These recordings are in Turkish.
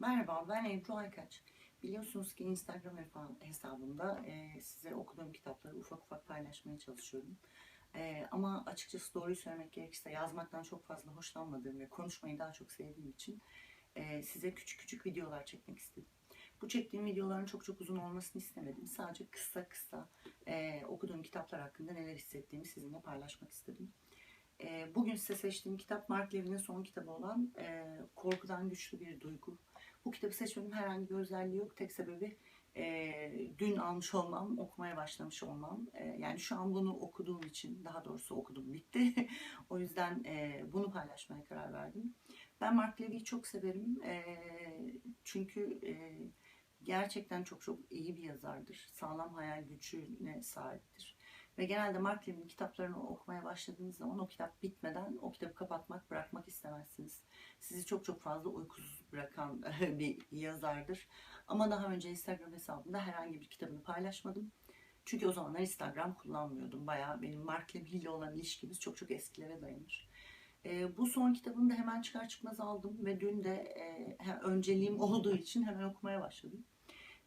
Merhaba ben Ebru Aykaç. Biliyorsunuz ki Instagram hesabımda e, size okuduğum kitapları ufak ufak paylaşmaya çalışıyorum. E, ama açıkçası doğruyu söylemek gerekirse yazmaktan çok fazla hoşlanmadığım ve konuşmayı daha çok sevdiğim için e, size küçük küçük videolar çekmek istedim. Bu çektiğim videoların çok çok uzun olmasını istemedim. Sadece kısa kısa okuduğum kitaplar hakkında neler hissettiğimi sizinle paylaşmak istedim. Bugün size seçtiğim kitap Mark Levin'in son kitabı olan Korkudan Güçlü Bir Duygu. Bu kitabı seçmemin herhangi bir özelliği yok. Tek sebebi e, dün almış olmam, okumaya başlamış olmam. E, yani şu an bunu okuduğum için, daha doğrusu okudum bitti. o yüzden e, bunu paylaşmaya karar verdim. Ben Mark Levy'yi çok severim. E, çünkü e, gerçekten çok çok iyi bir yazardır. Sağlam hayal gücüne sahiptir. Ve genelde Mark Levy'nin kitaplarını okumaya başladığınız zaman o kitap bitmeden o kitabı kapatmak, bırakmak istemezsiniz. Sizi çok çok fazla uykusuz bırakan bir yazardır. Ama daha önce Instagram hesabımda herhangi bir kitabını paylaşmadım. Çünkü o zamanlar Instagram kullanmıyordum. Bayağı benim Mark Levy ile olan ilişkimiz çok çok eskilere dayanır. E, bu son kitabını da hemen çıkar çıkmaz aldım ve dün de e, önceliğim olduğu için hemen okumaya başladım.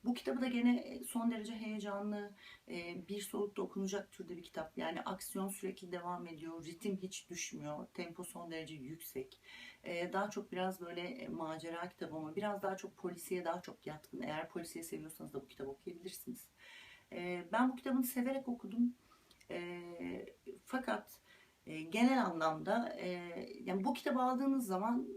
Bu kitabı da gene son derece heyecanlı, e, bir solukta okunacak türde bir kitap. Yani aksiyon sürekli devam ediyor, ritim hiç düşmüyor, tempo son derece yüksek. E, Daha çok biraz böyle e, macera kitabı ama biraz daha çok polisiye daha çok yatkın. Eğer polisiye seviyorsanız da bu kitabı okuyabilirsiniz. E, Ben bu kitabını severek okudum. E, Fakat e, genel anlamda e, yani bu kitabı aldığınız zaman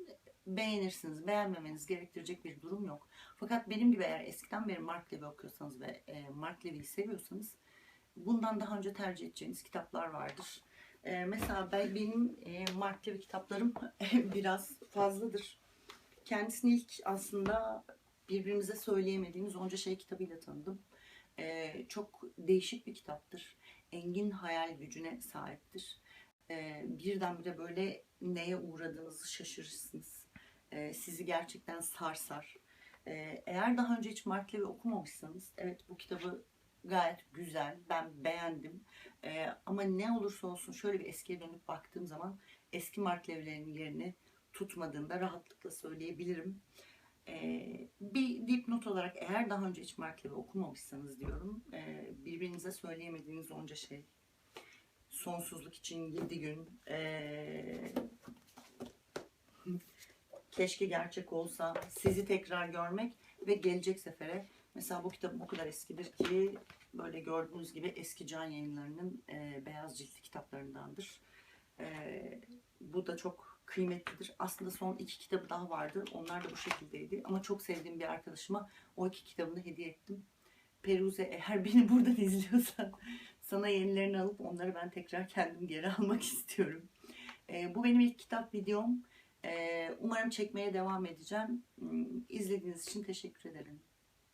beğenirsiniz. Beğenmemeniz gerektirecek bir durum yok. Fakat benim gibi eğer eskiden beri Mark Levy okuyorsanız ve e, Mark Levy'yi seviyorsanız bundan daha önce tercih edeceğiniz kitaplar vardır. E, mesela ben, benim e, Mark Levy kitaplarım biraz fazladır. Kendisini ilk aslında birbirimize söyleyemediğimiz onca şey kitabıyla tanıdım. Çok değişik bir kitaptır. Engin hayal gücüne sahiptir. E, birdenbire böyle neye uğradığınızı şaşırırsınız. E, sizi gerçekten sarsar. Ee, Eğer daha önce hiç Mark Levy okumamışsanız, evet bu kitabı gayet güzel, ben beğendim. Ee, ama ne olursa olsun şöyle bir eskiye dönüp baktığım zaman eski Mark Levy'lerin yerini tutmadığını da rahatlıkla söyleyebilirim. Ee, bir dipnot olarak eğer daha önce hiç Mark Levy okumamışsanız diyorum, e, birbirinize söyleyemediğiniz onca şey. Sonsuzluk için 7 gün, keşke gerçek olsa sizi tekrar görmek ve gelecek sefere mesela bu kitabım o kadar eskidir ki böyle gördüğünüz gibi eski can yayınlarının e, beyaz ciltli kitaplarındandır. E, bu da çok kıymetlidir. Aslında son iki kitabı daha vardı. Onlar da bu şekildeydi. Ama çok sevdiğim bir arkadaşıma o iki kitabını hediye ettim. Peruze eğer beni buradan izliyorsan sana yenilerini alıp onları ben tekrar kendim geri almak istiyorum. E, bu benim ilk kitap videom. Umarım çekmeye devam edeceğim. Hmm, İzlediğiniz için teşekkür ederim.